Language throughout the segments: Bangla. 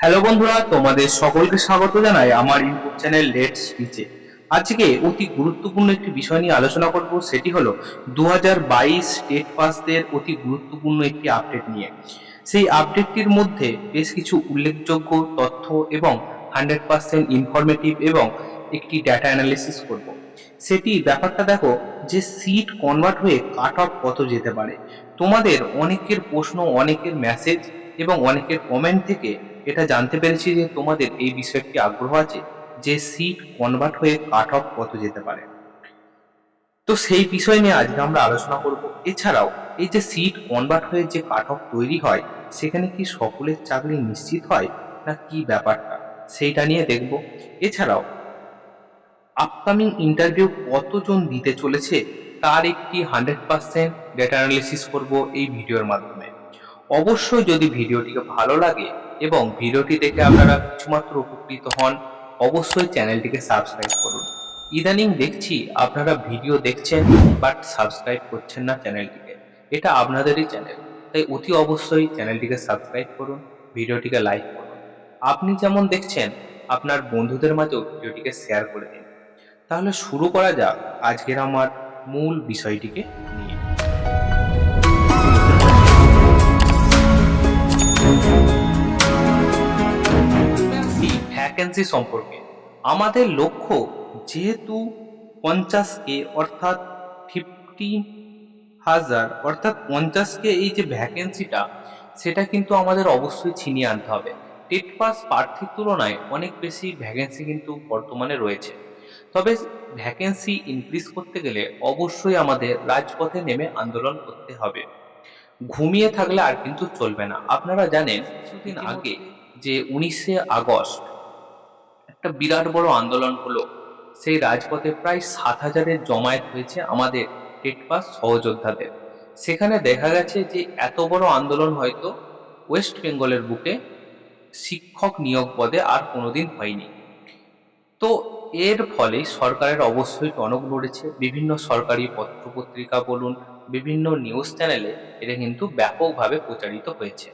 হ্যালো বন্ধুরা, তোমাদের সকলকে স্বাগত জানাই আমার ইউটিউব চ্যানেল লেট স্পিচে আজকে অতি গুরুত্বপূর্ণ একটি বিষয় নিয়ে আলোচনা করব, সেটি হলো দু বাইশ স্টেট পাসদের অতি গুরুত্বপূর্ণ একটি আপডেট নিয়ে। সেই আপডেটটির মধ্যে বেশ কিছু উল্লেখযোগ্য তথ্য এবং হান্ড্রেড পার্সেন্ট ইনফরমেটিভ এবং একটি ডাটা অ্যানালিসিস করব। সেটি ব্যাপারটা দেখো যে সিট কনভার্ট হয়ে কাট অফ কত যেতে পারে। তোমাদের অনেকের প্রশ্ন, অনেকের মেসেজ এবং অনেকের কমেন্ট থেকে এটা জানতে পেরেছি যে তোমাদের এই বিষয়ে বিষয়টি আগ্রহ আছে যে সিট কনভার্ট হয়ে কাট অফ কত যেতে পারে। তো সেই বিষয় নিয়ে আজকে আমরা আলোচনা করব। এছাড়াও এই যে সিট কনভার্ট হয়ে যে কাট অফ তৈরি হয়, সেখানে কি সকলের চাকরি নিশ্চিত হয় না কি ব্যাপারটা? সেইটা নিয়ে দেখব। এছাড়াও আপকামিং ইন্টারভিউ কতজন দিতে চলেছে, তার একটি হান্ড্রেড পার্সেন্ট ডেটা অ্যানালিসিস করব এই ভিডিওর মাধ্যমে। অবশ্যই যদি ভিডিওটিকে ভালো লাগে এবং ভিডিওটি দেখে আপনারা কিছুমাত্র উপকৃত হন, অবশ্যই চ্যানেলটিকে সাবস্ক্রাইব করুন। ইদানিং দেখছি আপনারা ভিডিও দেখছেন বাট সাবস্ক্রাইব করছেন না চ্যানেলটিকে। এটা আপনাদেরই চ্যানেল, তাই অতি অবশ্যই চ্যানেলটিকে সাবস্ক্রাইব করুন, ভিডিওটিকে লাইক করুন। আপনি যেমন দেখছেন, আপনার বন্ধুদের মাঝেও ভিডিওটিকে শেয়ার করে দিন। তাহলে শুরু করা যাক আজকের আমার মূল বিষয়টিকে নিয়ে। ভ্যাকেন্সি সম্পর্কে। আমাদের লক্ষ্য যেহেতু পঞ্চাশ কে অর্থাৎ ফিফটি হাজার অর্থাৎ পঞ্চাশ কে এই যে ভ্যাকেন্সিটা সেটা কিন্তু আমাদের অবশ্যই ছিনিয়ে আনতে হবে। টেট পাস প্রার্থীর তুলনায় অনেক বেশি ভ্যাকেন্সি কিন্তু বর্তমানে রয়েছে। তবে ভ্যাকেন্সি ইনক্রিজ করতে গেলে অবশ্যই আমাদের রাজপথে নেমে আন্দোলন করতে হবে। ঘুমিয়ে থাকলে আর কিন্তু চলবে না। আপনারা জানেন, কিছুদিন আগে যে উনিশে আগস্ট একটা বিরাট বড় আন্দোলন হলো। সেই রাজপথে প্রায় সাত হাজারের জমায়েত হয়েছে আমাদের টেট পাস সহযোদ্ধাদের। সেখানে দেখা গেছে যে এত বড় আন্দোলন হয়তো ওয়েস্ট বেঙ্গলের বুকে শিক্ষক নিয়োগ পদে আর কোনোদিন হয়নি। তো এর ফলে সরকারের অবশ্যই টনক নড়েছে। বিভিন্ন সরকারি পত্রপত্রিকা বলুন, বিভিন্ন নিউজ চ্যানেলে এটা কিন্তু ব্যাপকভাবে প্রচারিত হয়েছে।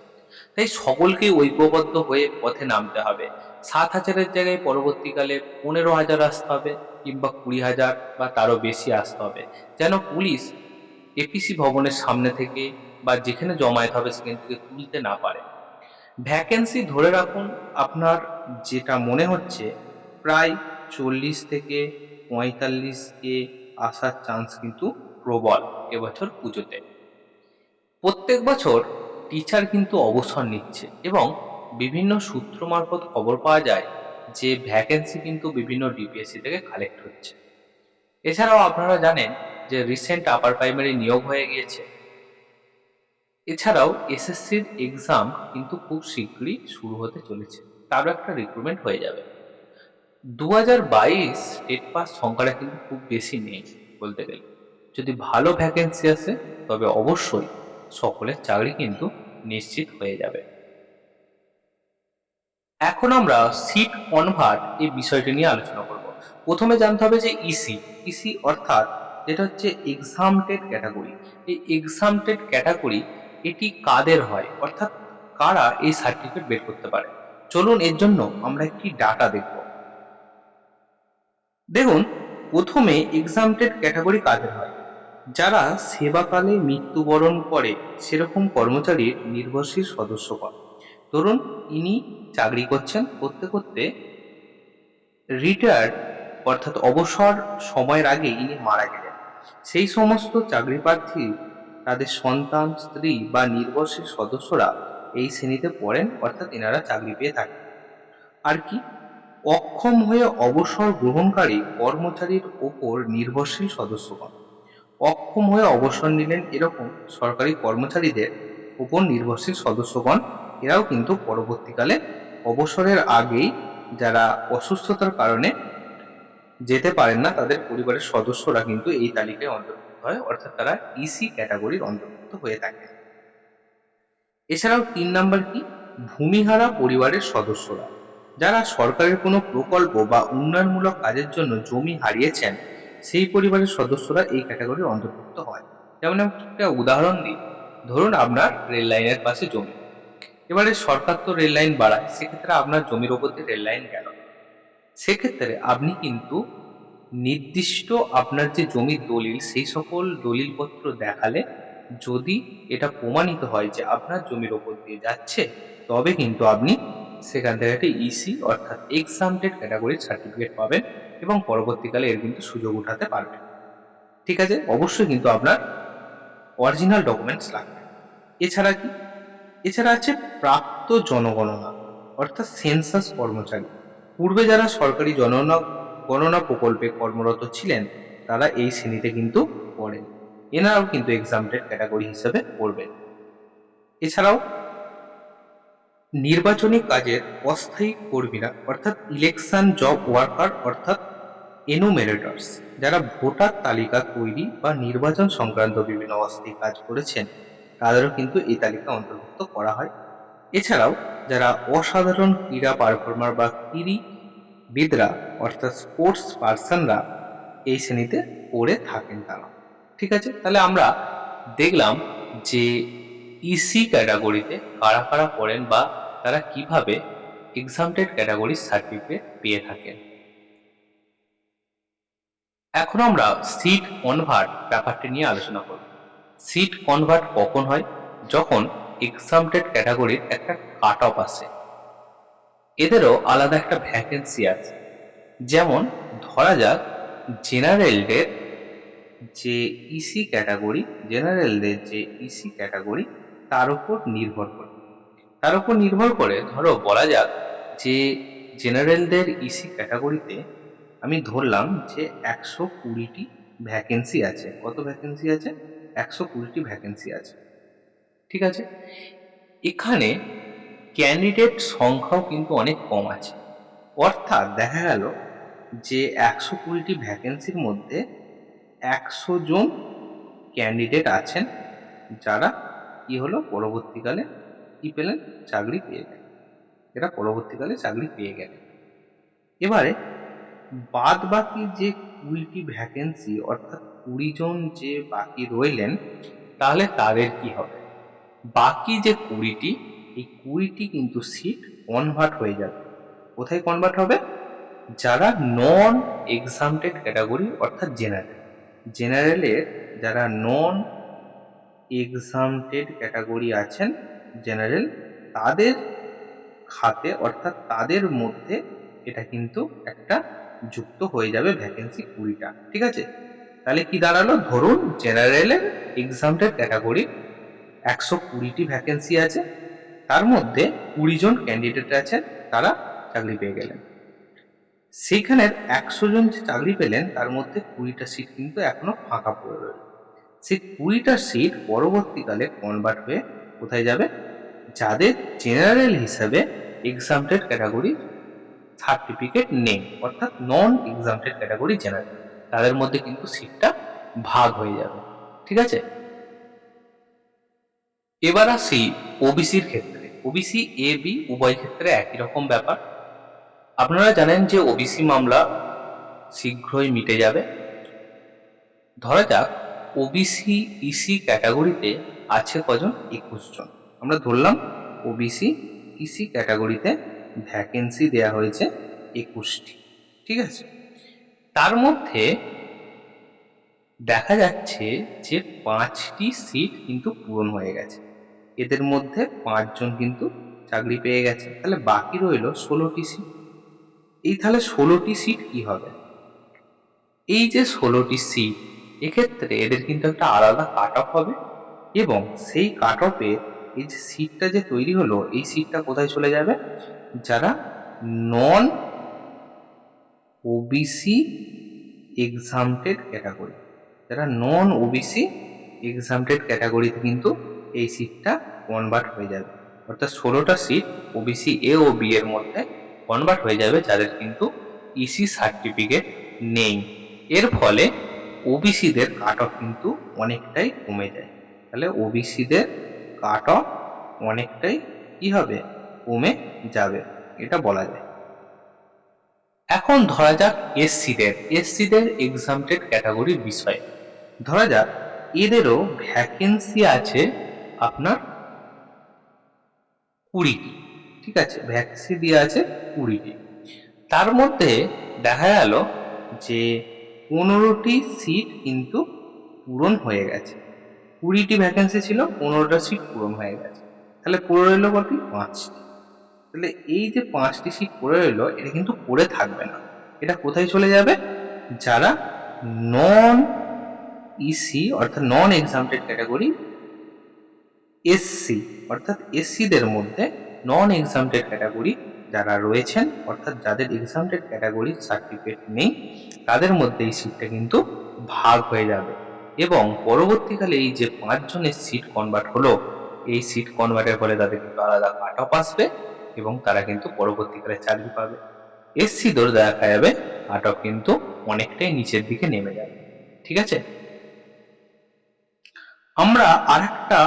তাই সকলকেই ঐক্যবদ্ধ হয়ে পথে নামতে হবে। সাত হাজারের জায়গায় পরবর্তীকালে পনেরো হাজার আসতে হবে কিংবা কুড়ি হাজার বা তারও বেশি আসতে হবে। যেন পুলিশ এপিসি ভবনের সামনে থেকে বা যেখানে জমায়েত হবে সেখান থেকে তুলতে না পারে। ভ্যাকেন্সি ধরে রাখুন, আপনার যেটা মনে হচ্ছে, প্রায় চল্লিশ থেকে পঁয়তাল্লিশকে আসার চান্স কিন্তু প্রবল এবছর পুজোতে। প্রত্যেক বছর টিচার কিন্তু অবসর নিচ্ছে এবং বিভিন্ন সূত্র মারফত খবর পাওয়া যায় যে ভ্যাকেন্সি কিন্তু বিভিন্ন ডিপিএসসি থেকে কালেক্ট হচ্ছে। এছাড়াও আপনারা জানেন যে রিসেন্ট আপার প্রাইমারি নিয়োগ হয়ে গিয়েছে। এছাড়াও এসএসসির এক্সাম কিন্তু খুব শীঘ্রই শুরু হতে চলেছে। তারও একটা রিক্রুটমেন্ট হয়ে যাবে। দু হাজার বাইশ স্টেট পাস সংখ্যাটা কিন্তু খুব বেশি নেই বলতে গেলে। যদি ভালো ভ্যাকেন্সি আসে, তবে অবশ্যই সকলের চাকরি কিন্তু নিশ্চিত হয়ে যাবে। এখন আমরা সিট কনভার্ট এই বিষয়টি নিয়ে আলোচনা করব। প্রথমে জানতে হবে যে ইসি ইসি অর্থাৎ যেটা হচ্ছে এক্সামটেড ক্যাটাগরি এই এক্সামটেড ক্যাটাগরি এটি কাদের হয়? অর্থাৎ কারা এই সার্টিফিকেট বের করতে পারে? চলুন এর জন্য আমরা একটি ডাটা দেখব। দেখুন, প্রথমে এক্সামটেড ক্যাটাগরি কাদের হয়? যারা সেবাকালে মৃত্যুবরণ করে, সেরকম কর্মচারীর নির্ভরশীল সদস্যগণ। ধরুন ইনি চাকরি করছেন করতে করতে রিটায়ার্ড অর্থাৎ অবসর সময়ের আগে ইনি মারা গেলেন। সেই সমস্ত চাকরি প্রার্থী, তাদের সন্তান, স্ত্রী বা নির্ভরশীল সদস্যরা এই শ্রেণীতে পড়েন, অর্থাৎ এনারা চাকরি পেয়ে থাকেন। আর কি? অক্ষম হয়ে অবসর গ্রহণকারী কর্মচারীর ওপর নির্ভরশীল সদস্যগণ। অক্ষম হয়ে অবসর নিলেন এরকম সরকারি কর্মচারীদের উপর নির্ভরশীল সদস্যগণ। এরাও কিন্তু পরবর্তীকালে অবসরের আগেই যারা অসুস্থতার কারণে যেতে পারেন না, তাদের পরিবারের সদস্যরা কিন্তু এই তালিকায় অন্তর্ভুক্ত হয়। অর্থাৎ তারা ইসি ক্যাটাগরির অন্তর্ভুক্ত হয়ে থাকে এছাড়াও তিন নাম্বার কি? ভূমিহারা পরিবারের সদস্যরা। যারা সরকারের কোনো প্রকল্প বা উন্নয়নমূলক কাজের জন্য জমি হারিয়েছেন সেই পরিবারের সদস্যরা এই ক্যাটাগরির অন্তর্ভুক্ত হয়। যেমন একটা উদাহরণ দিই। ধরুন আপনার রেল লাইনের পাশে জমি। এবারে সরকার তো রেল লাইন বাড়ায়, সেক্ষেত্রে আপনার জমির ওপর দিয়ে রেল লাইন গেল। সেক্ষেত্রে আপনি কিন্তু নির্দিষ্ট আপনার যে জমির দলিল, সেই সকল দলিলপত্র দেখালে যদি এটা প্রমাণিত হয় যে আপনার জমির ওপর দিয়ে যাচ্ছে, তবে কিন্তু আপনি সেখান থেকে একটা ইসি অর্থাৎ এক্সামটেড ক্যাটাগরির সার্টিফিকেট পাবেন। এবং পরবর্তীকালে এর কিন্তু সুযোগ উঠাতে পারবেন ঠিক আছে? অবশ্যই কিন্তু আপনার অরিজিনাল ডকুমেন্টস লাগবে। এছাড়া কি? এছাড়া আছে প্রাপ্ত জনগণনা, অর্থাৎ সেন্সাস কর্মচারী। পূর্বে যারা সরকারি জনগণনা গণনা প্রকল্পে কর্মরত ছিলেন, তারা এই শ্রেণীতে কিন্তু পড়েন। এনারাও কিন্তু এক্সামটেড ক্যাটাগরি হিসেবে পড়বেন। এছাড়াও নির্বাচনী কাজের অস্থায়ী কর্মীরা, অর্থাৎ ইলেকশন জব ওয়ার্কার অর্থাৎ এনুমেরেটর্স যারা ভোটার তালিকা তৈরি বা নির্বাচন সংক্রান্ত বিভিন্ন অস্থায়ী কাজ করেছেন, তাদেরও কিন্তু এই তালিকা অন্তর্ভুক্ত করা হয়। এছাড়াও, যারা অসাধারণ ক্রীড়া পারফর্মার বা ক্রীড়িবিদরা, অর্থাৎ স্পোর্টস পার্সনরা এই শ্রেণীতে পড়ে থাকেন তারা। ঠিক আছে? তাহলে আমরা দেখলাম যে ইসি ক্যাটাগরিতে কারা কারা পড়েন বা তারা কীভাবে এক্সামটেড ক্যাটাগরির সার্টিফিকেট পেয়ে থাকেন? এখন আমরা সিট কনভার্ট ব্যাপারটি নিয়ে আলোচনা করব। সিট কনভার্ট কখন হয়? যখন এক্সামটেড ক্যাটাগরির একটা কাট অফ আসে। এদেরও আলাদা একটা ভ্যাকেন্সি আছে। যেমন ধরা যাক জেনারেলদের যে ইসি ক্যাটাগরি জেনারেলদের যে ইসি ক্যাটাগরি তার উপর নির্ভর করে। তার উপর নির্ভর করে, ধরো, বলা যাক যে জেনারেলদের ইসি ক্যাটাগরিতে আমি ধরলাম যে একশো কুড়িটি ভ্যাকেন্সি আছে। কত ভ্যাকেন্সি আছে? একশো কুড়িটি ভ্যাকেন্সি আছে। ঠিক আছে? এখানে ক্যান্ডিডেট সংখ্যাও কিন্তু অনেক কম আছে। অর্থাৎ দেখা গেল যে একশো কুড়িটি ভ্যাকেন্সির মধ্যে একশো জন ক্যান্ডিডেট আছেন যারা কি হলো? পরবর্তীকালে কি পেলেন? চাকরি পেয়ে গেলেন। এরা পরবর্তীকালে চাকরি পেয়ে গেলেন। এবারে বাদ বাকি যে কুড়িটি ভ্যাকেন্সি অর্থাৎ কুড়ি জন যে বাকি রইলেন, তাহলে তাদের কি হবে? বাকি যে কুড়িটি, এই কুড়িটি কিন্তু সিট কনভার্ট হয়ে যাবে। কোথায় কনভার্ট হবে? যারা নন এক্সামটেড ক্যাটাগরি অর্থাৎ জেনারেল জেনারেলের যারা নন এক্সামটেড ক্যাটাগরি আছেন জেনারেল তাদের খাতে অর্থাৎ তাদের মধ্যে এটা কিন্তু একটা যুক্ত হয়ে যাবে ভ্যাকেন্সি কুড়িটা, ঠিক আছে? তাহলে কি দাঁড়াল? ধরুন জেনারেলের এক্সামটেড ক্যাটাগরি একশো কুড়িটি ভ্যাকেন্সি আছে, তার মধ্যে কুড়ি জন ক্যান্ডিডেট আছেন, তারা চাকরি পেয়ে গেলেন। সেইখানের একশো জন চাকরি পেলেন, তার মধ্যে কুড়িটা সিট কিন্তু এখনও ফাঁকা পড়ে রইল সেই কুড়িটা সিট পরবর্তীকালে কনভার্ট হয়ে কোথায় যাবে? যাদের জেনারেল হিসাবে এক্সামটেড ক্যাটাগরি সার্টিফিকেট নেই, অর্থাৎ নন এক্সামটেড ক্যাটাগরি জেনারেল তাদের মধ্যে কিন্তু সিটটা ভাগ হয়ে যাবে, ঠিক আছে? এবার আসি ওবিসির ক্ষেত্রে। ওবিসি এ বি উভয় ক্ষেত্রে একই রকম ব্যাপার। আপনারা জানেন যে ওবিসি মামলা শীঘ্রই মিটে যাবে। ধরা যাক ওবিসি ইসি ক্যাটাগরিতে আছে কজন? একুশ জন। আমরা ধরলাম ওবিসি ইসি ক্যাটাগরিতে ভ্যাকেন্সি দেয়া হয়েছে একুশটি। ঠিক আছে? তার মধ্যে দেখা যাচ্ছে যে পাঁচটি সিট কিন্তু পূরণ হয়ে গেছে। এদের মধ্যে পাঁচজন কিন্তু চাকরি পেয়ে গেছে। তাহলে বাকি রইল ষোলোটি সিট এই তাহলে ষোলোটি সিট কি হবে? এই যে ষোলোটি সিট এক্ষেত্রে এদের কিন্তু একটা আলাদা কাট অফ হবে এবং সেই কাট অফে এই যে সিটটা যে তৈরি হলো, এই সিটটা কোথায় চলে যাবে? যারা নন ওবিসি এক্সামটেড ক্যাটাগরি যারা নন ওবিসি এক্সামটেড ক্যাটাগরিতে কিন্তু এই সিটটা কনভার্ট হয়ে যাবে। অর্থাৎ ষোলোটা সিট ওবিসি এ ও বি এর মধ্যে কনভার্ট হয়ে যাবে, যাদের কিন্তু ইসি সার্টিফিকেট নেই। এর ফলে ওবিসিদের কাট অফ কিন্তু অনেকটাই কমে যায়। তাহলে ওবিসিদের কাট অফ অনেকটাই কি হবে? কমে যাবে। এটা বলা যায়। এখন ধরা যাক এসসিদের এসসিদের এক্সামটেড ক্যাটাগরির বিষয়। ধরা যাক, এদেরও ভ্যাকেন্সি আছে আপনার কুড়িটি। ঠিক আছে ভ্যাকেন্সি দেওয়া আছে কুড়িটি। তার মধ্যে দেখা গেল যে পনেরোটি সিট কিন্তু পূরণ হয়ে গেছে। কুড়িটি ভ্যাকেন্সি ছিল, পনেরোটা সিট পূরণ হয়ে গেছে। তাহলে পড়ে রইল কটি পাঁচটি। তাহলে এই যে পাঁচটি সিট পড়ে রইল, এটা কিন্তু পড়ে থাকবে না। এটা কোথায় চলে যাবে? যারা নন ইসি অর্থাৎ নন এক্সামটেড ক্যাটাগরি এসসি অর্থাৎ এসসিদের মধ্যে নন এক্সামটেড ক্যাটাগরি যারা রয়েছেন, অর্থাৎ যাদের এক্সামটেড ক্যাটাগরির সার্টিফিকেট নেই তাদের মধ্যে এই সিটটা কিন্তু ভাগ হয়ে যাবে। এবং পরবর্তীকালে এই যে পাঁচজনের সিট কনভার্ট হলো, এই সিট কনভার্টের ফলে তাদের কিন্তু আলাদা কাট অফ আসবে এবং তারা কিন্তু পরবর্তীকালে চাকরি পাবে। এসসি এসসিদের দেখা যাবে কাট অফ কিন্তু অনেকটাই নিচের দিকে নেমে যাবে। ঠিক আছে? আমরা আরেকটা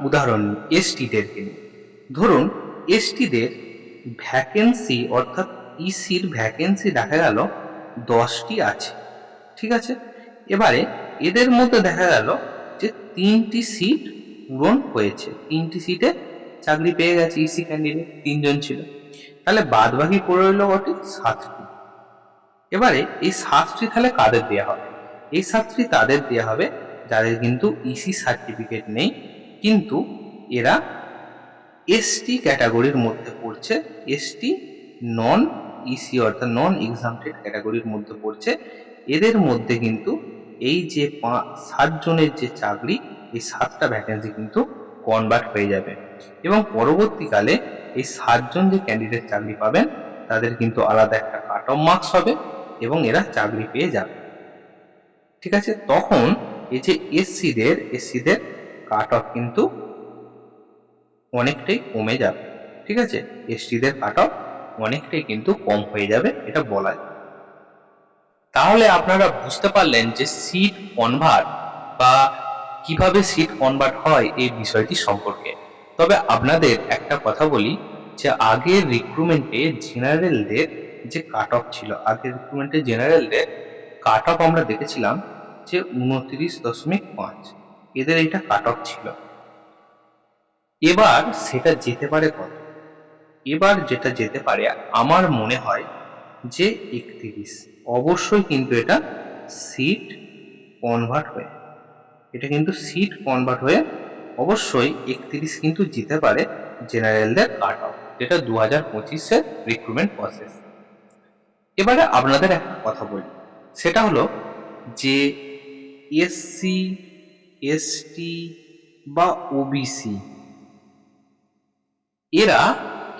উদাহরণ এসটিদেরকে নিই ধরুন এসটিদের ভ্যাকেন্সি অর্থাৎ ইসির ভ্যাকেন্সি দেখা গেল দশটি আছে, ঠিক আছে? এবারে এদের মধ্যে দেখা গেল যে তিনটি সিট পূরণ হয়েছে। তিনটি সিটে চাকরি পেয়ে গেছে ইসি ক্যান্ডিডেট তিনজন ছিল। তাহলে বাদ বাকি পড়ে রইল কটি সাতটি। এবারে এই সাতটি তাহলে কাদের দেওয়া হবে? এই সাতটি তাদের দেওয়া হবে যাদের কিন্তু ইসি সার্টিফিকেট নেই, কিন্তু এরা এসটি ক্যাটাগরির মধ্যে পড়ছে। এসটি নন ইসি অর্থাৎ নন এক্সামটেড ক্যাটাগরির মধ্যে পড়ছে। এদের মধ্যে কিন্তু এই যে পাঁ- সাতজনের যে চাকরি, এই সাতটা ভ্যাকেন্সি কিন্তু কনভার্ট হয়ে যাবে। এবং পরবর্তীকালে এই সাতজন যে ক্যান্ডিডেট চাকরি পাবেন, তাদের কিন্তু আলাদা একটা কাট অফ মার্কস হবে এবং এরা চাকরি পেয়ে যাবে। ঠিক আছে? তখন এই যে এসসিদের এসসিদের কাট অফ কিন্তু অনেকটাই কমে যাবে। ঠিক আছে? এসটিদের কাট অফ অনেকটাই কিন্তু কম হয়ে যাবে, এটা বলা তাহলে আপনারা বুঝতে পারলেন যে সিট কনভার্ট বা কীভাবে সিট কনভার্ট হয় এই বিষয়টি সম্পর্কে। তবে আপনাদের একটা কথা বলি যে আগের রিক্রুটমেন্টে জেনারেলদের যে কাট অফ ছিল আগের রিক্রুটমেন্টে জেনারেলদের কাট অফ আমরা দেখেছিলাম যে উনত্রিশ দশমিক পাঁচ, এদের এটা কাট অফ ছিল। এবার সেটা যেতে পারে কত? এবার যেটা যেতে পারে, আমার মনে হয় যে একত্রিশ। অবশ্যই কিন্তু এটা সিট কনভার্ট হয়ে, এটা কিন্তু সিট কনভার্ট হয়ে অবশ্যই একত্রিশ কিন্তু যেতে পারে জেনারেলদের কাট অফ যেটা দু হাজার পঁচিশের রিক্রুটমেন্ট প্রসেস এবারে আপনাদের একটা কথা বলি, সেটা হলো যে এসসি এসটি বা ওবিসি এরা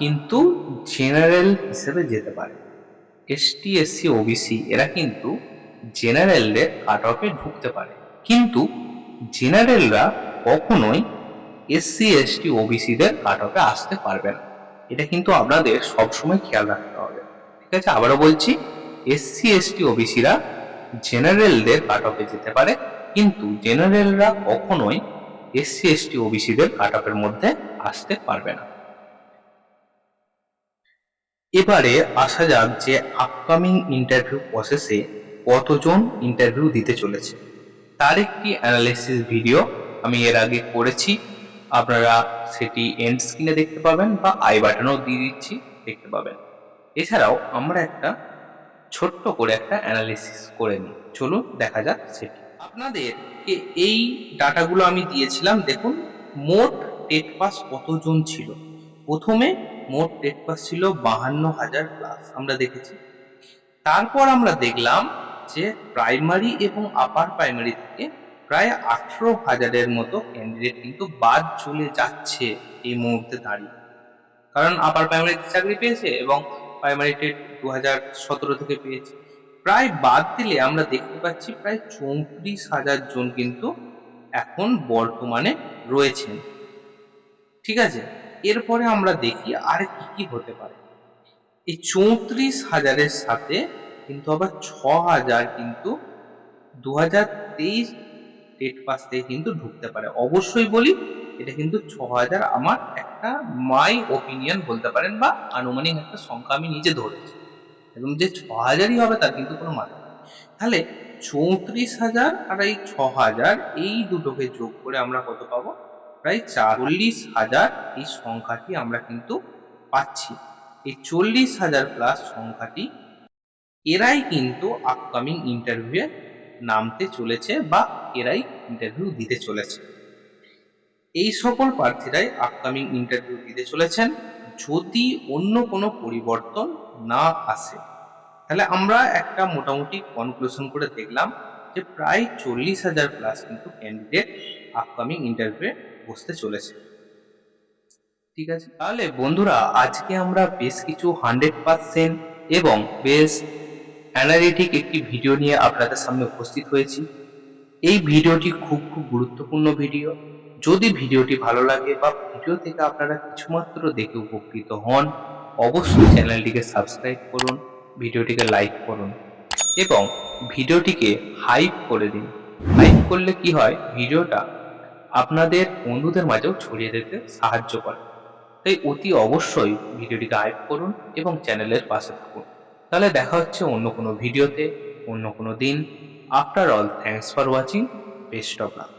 কিন্তু জেনারেল হিসেবে যেতে পারে। এসটি এসসি ওবিসি এরা কিন্তু জেনারেলদের কাট অফে ঢুকতে পারে। কিন্তু জেনারেলরা কখনোই এসসি এসটি ওবিসিদের কাট অফে আসতে পারবে না। এটা কিন্তু আপনাদের সবসময় খেয়াল রাখতে হবে। ঠিক আছে? আবারও বলছি এসসি এসটি ওবিসিরা জেনারেলদের কাট অফে যেতে পারে, কিন্তু জেনারেলরা কখনোই এসসি এসটি ওবিসিদের কাট অফের মধ্যে আসতে পারবে না। এবারে আসা যাক যে আপকামিং ইন্টারভিউ প্রসেসে কতজন ইন্টারভিউ দিতে চলেছে। তার একটি অ্যানালিসিস ভিডিও আমি এর আগে করেছি। আপনারা সেটি এন্ড স্ক্রিনে দেখতে পাবেন বা আই বাটনেও দিয়ে দিচ্ছি, দেখতে পাবেন। এছাড়াও আমরা একটা ছোট্ট করে একটা অ্যানালিসিস করে নিই। চলুন দেখা যাক সেটি। আপনাদেরকে এই ডাটাগুলো আমি দিয়েছিলাম, দেখুন, মোট টেট পাস কতজন ছিল? প্রথমে মোট টেট পাস ছিল বাহান্ন হাজার প্লাস আমরা দেখেছি। তারপর আমরা দেখলাম যে প্রাইমারি এবং আপার প্রাইমারি থেকে প্রায় আঠেরো হাজারের মতো ক্যান্ডিডেট কিন্তু বাদ চলে যাচ্ছে এই মুহূর্তে দাঁড়িয়ে। কারণ আপার প্রাইমারিতে চাকরি পেয়েছে এবং প্রাইমারি টেট দু হাজার সতেরো থেকে পেয়েছে। প্রায় বাদ দিলে আমরা দেখতে পাচ্ছি প্রায় চৌত্রিশ হাজার জন কিন্তু এখন বর্তমানে রয়েছেন। ঠিক আছে? এরপরে আমরা দেখি আর কি কি হতে পারে। এই চৌত্রিশ হাজারের সাথে কিন্তু আবার ছ হাজার কিন্তু দু হাজার তেইশ টেট পাস থেকে কিন্তু ঢুকতে পারে। অবশ্যই বলি, এটা কিন্তু ছ হাজার আমার একটা মাই ওপিনিয়ন বলতে পারেন বা আনুমানিক একটা সংখ্যা আমি নিজে ধরেছি। এবং যে ছ হাজারই হবে তার কিন্তু কোনো মানে তাহলে চৌত্রিশ হাজার আর এই ছ হাজার এই দুটোকে যোগ করে আমরা কত পাবো? প্রায় চল্লিশ হাজার এই সংখ্যাটি আমরা কিন্তু পাচ্ছি। এই চল্লিশ হাজার প্লাস সংখ্যাটি এরাই কিন্তু আপকামিং ইন্টারভিউয়ে নামতে চলেছে বা এরাই ইন্টারভিউ দিতে চলেছে। এই সকল প্রার্থীরাই আপকামিং ইন্টারভিউ দিতে চলেছেন। যদি অন্য কোনো পরিবর্তন না আসে, তাহলে আমরা একটা মোটামুটি কনক্লুশন করে দেখলাম যে প্রায় চল্লিশ হাজার প্লাস কিন্তু ক্যান্ডিডেট আপকামিং ইন্টারভিউয়ে বসতে চলেছে। ঠিক আছে? তাহলে বন্ধুরা, আজকে আমরা বেশ কিছু হান্ড্রেড পার্সেন্ট এবং বেশ অ্যানালিটিক একটি ভিডিও নিয়ে আপনাদের সামনে উপস্থিত হয়েছি। এই ভিডিওটি খুব খুব গুরুত্বপূর্ণ ভিডিও যদি ভিডিওটি ভালো লাগে বা ভিডিও থেকে আপনারা কিছুমাত্র দেখে উপকৃত হন, অবশ্যই চ্যানেলটিকে সাবস্ক্রাইব করুন ভিডিওটিকে লাইক করুন এবং ভিডিওটিকে হাইপ করে দিন। হাইপ করলে কি হয়? ভিডিওটা আপনাদের বন্ধুদের মাঝেও ছড়িয়ে দিতে সাহায্য করে। তাই অতি অবশ্যই ভিডিওটিকে লাইক করুন এবং চ্যানেলের পাশে থাকুন। তাহলে দেখা হচ্ছে অন্য কোনো ভিডিওতে, অন্য কোনো দিন। After all thanks for watching best of luck